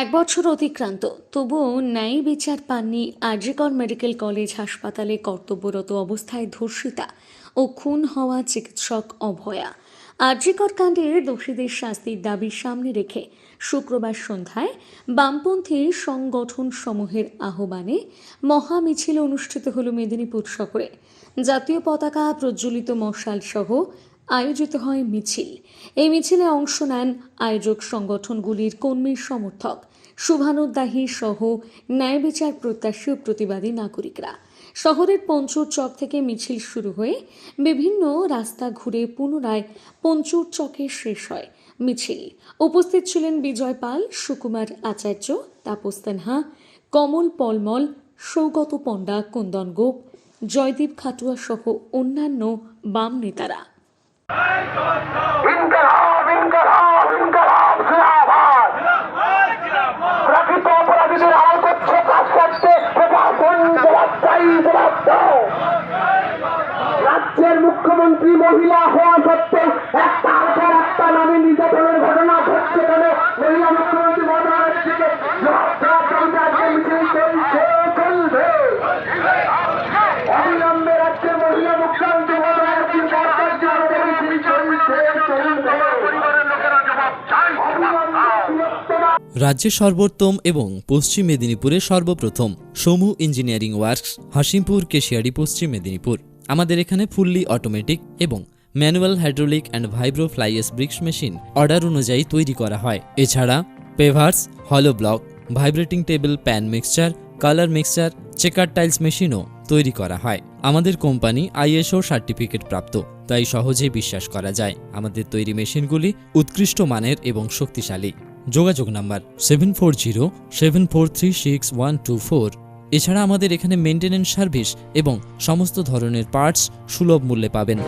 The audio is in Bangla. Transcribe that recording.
এক বছর অতিক্রান্ত, তবুও ন্যায় বিচার পাননি আরজিকর মেডিকেল কলেজ হাসপাতালে কর্তব্যরত অবস্থায় ধর্ষিতা ও খুন হওয়া চিকিৎসক অভয়া। আরজিকর কাণ্ডে দোষীদের শাস্তির দাবি সামনে রেখে শুক্রবার সন্ধ্যায় বামপন্থী সংগঠন সমূহের আহ্বানে মহামিছিল অনুষ্ঠিত হল মেদিনীপুর শহরে। জাতীয় পতাকা প্রজ্বলিত মশাল সহ আয়োজিত হয় মিছিল। এই মিছিলে অংশ নেন আয়োজক সংগঠনগুলির কর্মী সমর্থক শুভানুদ্দাহী সহ ন্যায় বিচার প্রত্যাশী ও প্রতিবাদী নাগরিকরা। শহরের পঞ্চুর চক থেকে মিছিল শুরু হয়ে বিভিন্ন রাস্তা ঘুরে পুনরায় পঞ্চুর চকে শেষ হয় মিছিল। উপস্থিত ছিলেন বিজয় পাল, সুকুমার আচার্য, তাপস তানহা, কমল পলমল, সৌগত পণ্ডা, কুন্দন গোপ, জয়দীপ খাটুয়া সহ অন্যান্য বাম নেতারা। ইনকলাব ইনকলাব ইনকলাব, জিন্দাবাদ। প্রকৃত অপরাধীদের আড়াল করছে কাজ করতে প্রশাসন জবাব চাই জবাব রাজ্যের মুখ্যমন্ত্রী মহিলা হওয়া রাজ্যের সর্বোত্তম এবং পশ্চিম মেদিনীপুরে সর্বপ্রথম সমু ইঞ্জিনিয়ারিং ওয়ার্কস হাসিমপুর কেশিয়ারি, পশ্চিম মেদিনীপুর। আমাদের এখানে ফুললি অটোমেটিক এবং manual hydraulic and vibro fly ash bricks machine order অনুযায়ী তৈরি করা হয়। এছাড়া পেভার্স হলো block vibrating table pan mixture colour mixture checker tiles মেশিনও তৈরি করা হয়। আমাদের কোম্পানি আইএসও সার্টিফিকেট প্রাপ্ত, তাই সহজেই বিশ্বাস করা যায়। আমাদের তৈরি মেশিনগুলি উৎকৃষ্ট মানের এবং শক্তিশালী। যোগাযোগ number seven four zero seven four three six one two four এছাড়া আমাদের এখানে মেনটেনেন্স সার্ভিস এবং সমস্ত ধরনের পার্টস সুলভ মূল্যে পাবেন।